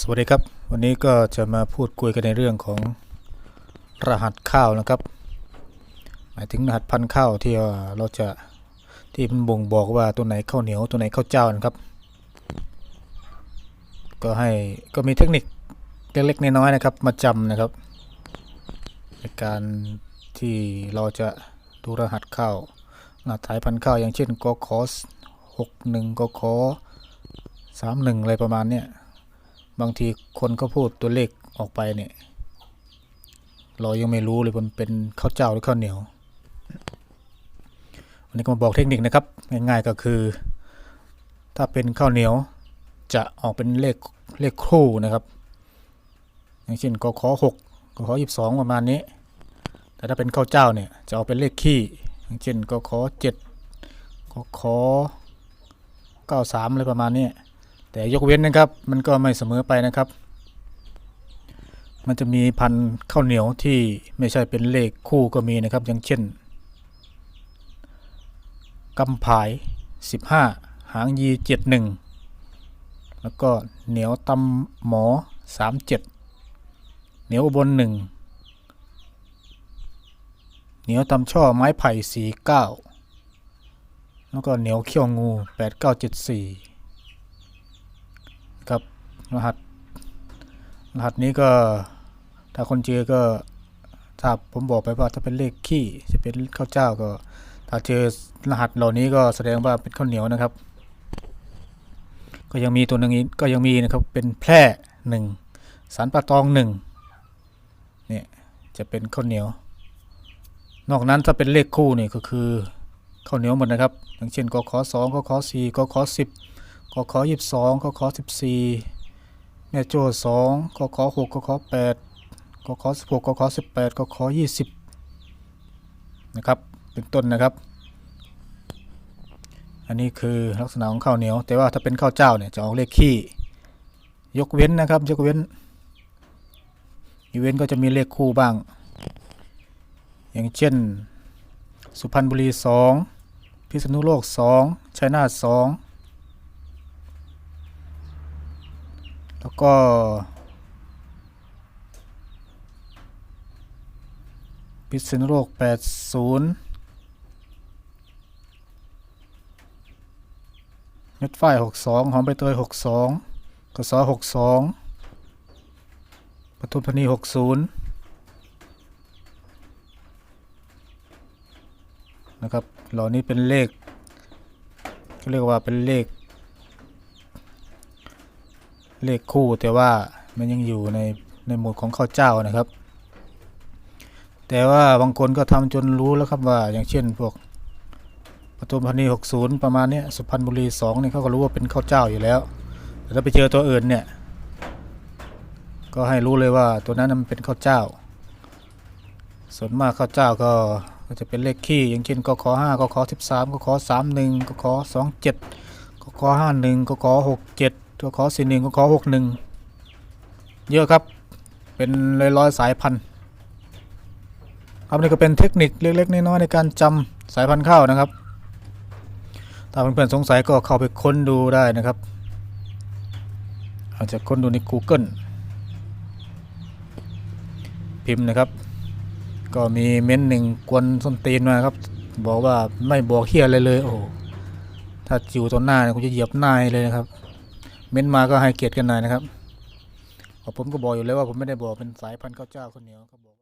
สวัสดีครับ วันนี้ก็จะมาพูดคุยกันในเรื่องของรหัสข้าวนะครับ หมายถึงรหัสพันธุ์ข้าวที่เราจะที่มันบ่งบอกว่าตัวไหนข้าวเหนียวตัวไหนข้าวเจ้านะครับ ก็ให้ก็มีเทคนิคเล็กๆน้อยๆนะครับ มาจำนะครับ ในการที่เราจะดูรหัสข้าวรหัสสายพันธุ์ข้าวอย่างเช่นกคหกหนึ่งกคสามหนึ่งอะไรประมาณเนี้ย บางทีคนเขาพูดตัวเลขออกไปเนี่ย เรายังไม่รู้เลยมันเป็นข้าวเจ้าหรือข้าวเหนียว วันนี้ก็มาบอกเทคนิคนะครับ ง่ายๆก็คือ ถ้าเป็นข้าวเหนียวจะออกเป็นเลขเลขคู่นะครับ อย่างเช่นกขอหกกขอยี่สิบสองประมาณนี้ แต่ถ้าเป็นข้าวเจ้าเนี่ยจะออกเป็นเลขคี่อย่างเช่นกขอเจ็ดกขอเก้าสามอะไรประมาณนี้ แต่ยกเว้นนะครับมันก็ไม่เสมอไปนะครับ มันจะมีพันธุ์ข้าวเหนียวที่ไม่ใช่เป็นเลขคู่ก็มีนะครับ อย่างเช่นกำผาย 15 หางยี 71 แล้วก็เหนียวตำหมอ 37 เหนียวบล1เหนียวตำช่อไม้ไผ่ 49 แล้วก็เหนียวเขี้ยวงู 8974 ครับรหัส รหัสนี้ก็ถ้าคนเจอก็ถ้าผมบอกไปว่าถ้าเป็นเลขขี้จะเป็นข้าวเจ้าก็ ถ้าเจอรหัสเหล่านี้ก็แสดงว่าเป็นข้าวเหนียวนะครับ ก็ยังมีตัวหนึงอีกก็ยังมีนะครับเป็นแพร่หนึ่งสันปะตองหนึ่งเนี่ยจะเป็นข้าวเหนียว นอกนั้นถ้าเป็นเลขคู่นี่ก็คือข้าวเหนียวหมดนะครับ อย่างเช่นกขอสองกขอสี่กขอสิบ กขอยี่สิบสองกขอสิบสี่แม่โจ้สองกขอหกกขอแปดกขอสิบหกกขอสิบแปดกขอยี่สิบนะครับเป็นต้นนะครับ อันนี้คือลักษณะของข้าวเหนียว แต่ว่าถ้าเป็นข้าวเจ้าเนี่ยจะออกเลขขี้ยกเว้นนะครับยกเว้นยกเว้นก็จะมีเลขคู่บ้าง อย่างเช่น สุพรรณบุรีสองพิษณุโลกสองชัยนาทสอง แล้วก็ พิษณุโลก 80เม็ดฝ้าย62 หอมใบเตย 62กระสอ62ปทุมธานี 60 นะครับ เหล่านี้เป็นเลขเขาเรียกว่าเป็นเลข เลขคู่แต่ว่ามันยังอยู่ในในหมวดของข้าวเจ้านะครับ แต่ว่าบางคนก็ทำจนรู้แล้วครับว่าอย่างเช่นพวกปทุมธานี60 ประมาณนี้สุพรรณบุรี2นี่เขาก็รู้ว่าเป็นข้าวเจ้าอยู่แล้ว แต่ถ้าไปเจอตัวอื่นเนี่ย ก็ให้รู้เลยว่าตัวนั้นมันเป็นข้าวเจ้า ส่วนมากข้าวเจ้าก็ก็จะเป็นเลขขี้อย่างเช่นกขอ5กขอ13กขอ31กขอ27กขอ51กขอ ก็ขอสี่หนึ่งก็ขอหกหนึ่งเยอะครับ เป็นร้อยร้อยสายพันธุ์ครับนี่ก็เป็นเทคนิคเล็กๆน้อยๆในการจำสายพันธุ์ข้าวนะครับ ถ้าเพื่อนๆสงสัยก็เข้าไปค้นดูได้นะครับ อาจจะค้นดูใน Google พิมพ์นะครับ ก็มีเม้นหนึ่งกวนส้นตีนมาครับ บอกว่าไม่บอกเฮียอะไรเลย โอ้ถ้าจิวตัวหน้าเนี่ยกูจะเหยียบหน้าเลยนะครับ เม้นมาก็ให้เกียรติกันหน่อยนะครับพราะผมก็บอกอยู่แล้วว่าผมไม่ได้บอกเป็นสายพันธุ์ข้าวเจ้าข้าวเหนียวครับ